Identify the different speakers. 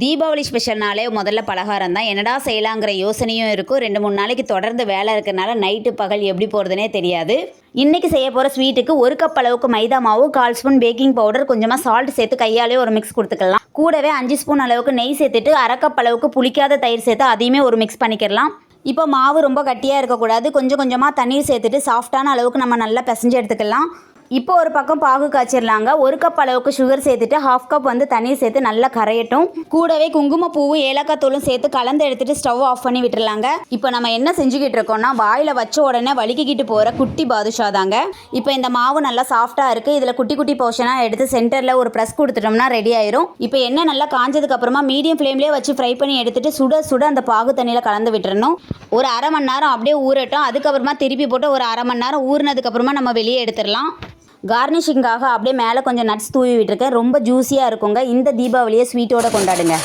Speaker 1: தீபாவளி ஸ்பெஷல்னாலே முதல்ல பலகாரம் தான் என்னடா செய்யலாங்கிற யோசனையும் இருக்கும். ரெண்டு மூணு நாளைக்கு தொடர்ந்து வேலை இருக்கிறனால நைட்டு பகல் எப்படி போகிறதுனே தெரியாது. இன்றைக்கி செய்ய போகிற ஸ்வீட்டுக்கு ஒரு கப் அளவுக்கு மைதா மாவு கால் ஸ்பூன் பேக்கிங் பவுடர் கொஞ்சமாக சால்ட் சேர்த்து கையாலே ஒரு மிக்ஸ் கொடுத்துக்கலாம். கூடவே அஞ்சு ஸ்பூன் அளவுக்கு நெய் சேர்த்துட்டு அரை கப் அளவுக்கு புளிக்காத தயிர் சேர்த்து அதையுமே ஒரு மிக்ஸ் பண்ணிக்கிறலாம் இப்போ மாவு ரொம்ப கட்டியாக இருக்கக்கூடாது. கொஞ்சம் கொஞ்சமாக தண்ணீர் சேர்த்துட்டு சாஃப்டான அளவுக்கு நம்ம நல்லா பிசைஞ்சு எடுத்துக்கலாம். இப்போ ஒரு பக்கம் பாகு காய்ச்சிடலாங்க. ஒரு கப் அளவுக்கு சுகர் சேர்த்துட்டு ஹாஃப் கப் வந்து தண்ணீர் சேர்த்து நல்லா கரையட்டும். கூடவே குங்குமப்பூவும் ஏலக்காய் தூளும் சேர்த்து கலந்து எடுத்துட்டு ஸ்டவ் ஆஃப் பண்ணி விட்டுறலாங்க இப்போ நம்ம என்ன செஞ்சுக்கிட்டு இருக்கோம்னா வாயில் வச்ச உடனே வலிக்கிக்கிட்டு போகிற குட்டி பாதுஷா தாங்க. இப்போ இந்த மாவு நல்லா சாஃப்டாக இருக்குது இதில் குட்டி குட்டி போர்ஷனாக எடுத்து சென்டரில் ஒரு ப்ரெஸ் கொடுத்துட்டோம்னா ரெடி ஆயிரும். இப்போ என்ன நல்லா காஞ்சதுக்கு அப்புறமா மீடியம் ஃப்ளேம்லேயே வச்சு ஃப்ரை பண்ணி எடுத்துட்டு சுட சுட அந்த பாகு தண்ணியில் கலந்து விட்டுறணும். ஒரு அரை மணி நேரம் அப்படியே ஊறட்டும். அதுக்கப்புறமா திருப்பி போட்டு ஒரு அரை மணி நேரம் ஊறினதுக்கு அப்புறமா நம்ம வெளியே எடுத்துடலாம். கார்னிஷிங்காக அப்படியே மேலே கொஞ்சம் நட்ஸ் தூவி விட்டுருக்கேன். ரொம்ப ஜூஸியாக இருக்குங்க. இந்த தீபாவளியை ஸ்வீட்டோட கொண்டாடுங்க.